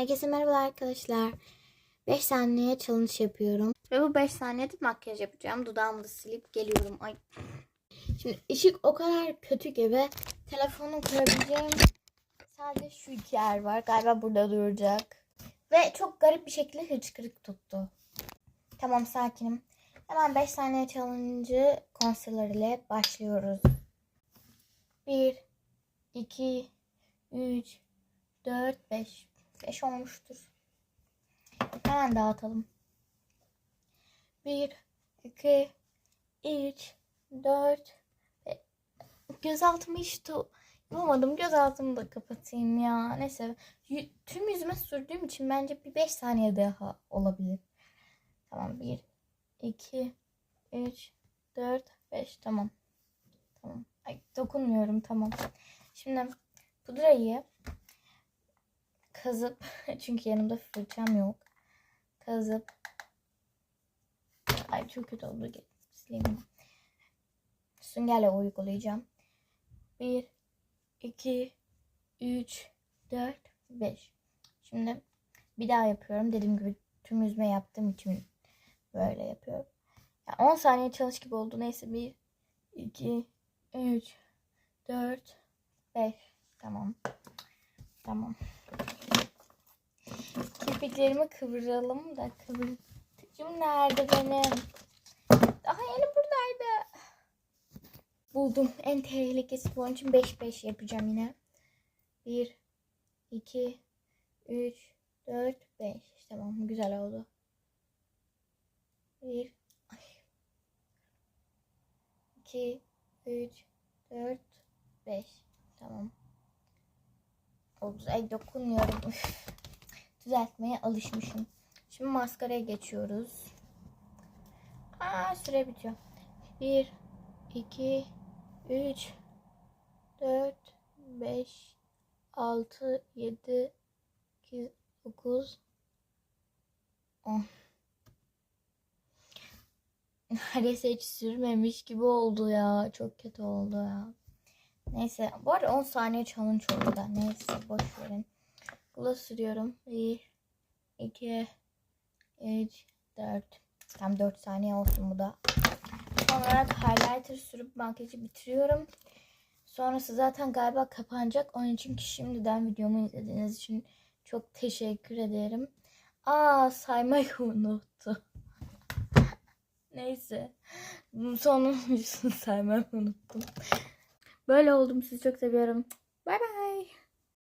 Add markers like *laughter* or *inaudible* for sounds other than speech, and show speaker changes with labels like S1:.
S1: Herkese merhaba arkadaşlar. 5 saniye challenge yapıyorum. Ve bu 5 saniyede makyaj yapacağım. Dudağımı da silip geliyorum. Ay. Şimdi ışık o kadar kötü ki ve telefonu kurabileceğim sadece şu iki yer var. Galiba burada duracak. Ve çok garip bir şekilde hıçkırık tuttu. Tamam sakinim. Hemen 5 saniye challenge'ı concealer ile başlıyoruz. 1 2 3 4 5 5 olmuştur. Hemen dağıtalım. 1 2 3 4 Gözaltımı hiç yapamadım. Gözaltımı da kapatayım ya. Neyse. Tüm yüzüme sürdüğüm için bence bir 5 saniye daha olabilir. Tamam. 1 2 3 4 5 tamam. Tamam. Ay dokunmuyorum tamam. Şimdi pudrayı kazıp *laughs* çünkü yanımda fırçam yok. Kazıp ay çok kötü oldu. Sileyim. Süngerle uygulayacağım. 1 2 3 4 5 Şimdi bir daha yapıyorum. Dediğim gibi tüm yüzme yaptığım için böyle yapıyorum. Yani 10 saniye çalış gibi oldu. Neyse 1 2 3 4 5 Tamam. Tamam. Kirpiklerimi kıvıralım da kıvırtıcım nerede benim? Daha yeni buradaydı. Buldum. En tehlikesi bu için 5-5 yapacağım yine. 1 2 3 4 5 Tamam güzel oldu. 1 2 3 4 5 Tamam. Oldu. Ay dokunmuyorum. Düzeltmeye alışmışım. Şimdi maskaraya geçiyoruz. Aa süre bitiyor. 1 2 3 4 5 6 7 8 9 10 Neredeyse hiç sürmemiş gibi oldu ya. Çok kötü oldu ya. Neyse. Bu arada 10 saniye challenge oldu da. Neyse boş verin. Gloss sürüyorum. 1 2 3 4 Tam 4 saniye olsun bu da. Son olarak highlighter sürüp makyajı bitiriyorum. Sonrası zaten galiba kapanacak. Onun için ki şimdiden videomu izlediğiniz için çok teşekkür ederim. Aa saymayı *laughs* unuttum. Neyse. Sonuncusunu saymayı unuttum. Böyle oldum. Sizi çok seviyorum. Bay bay.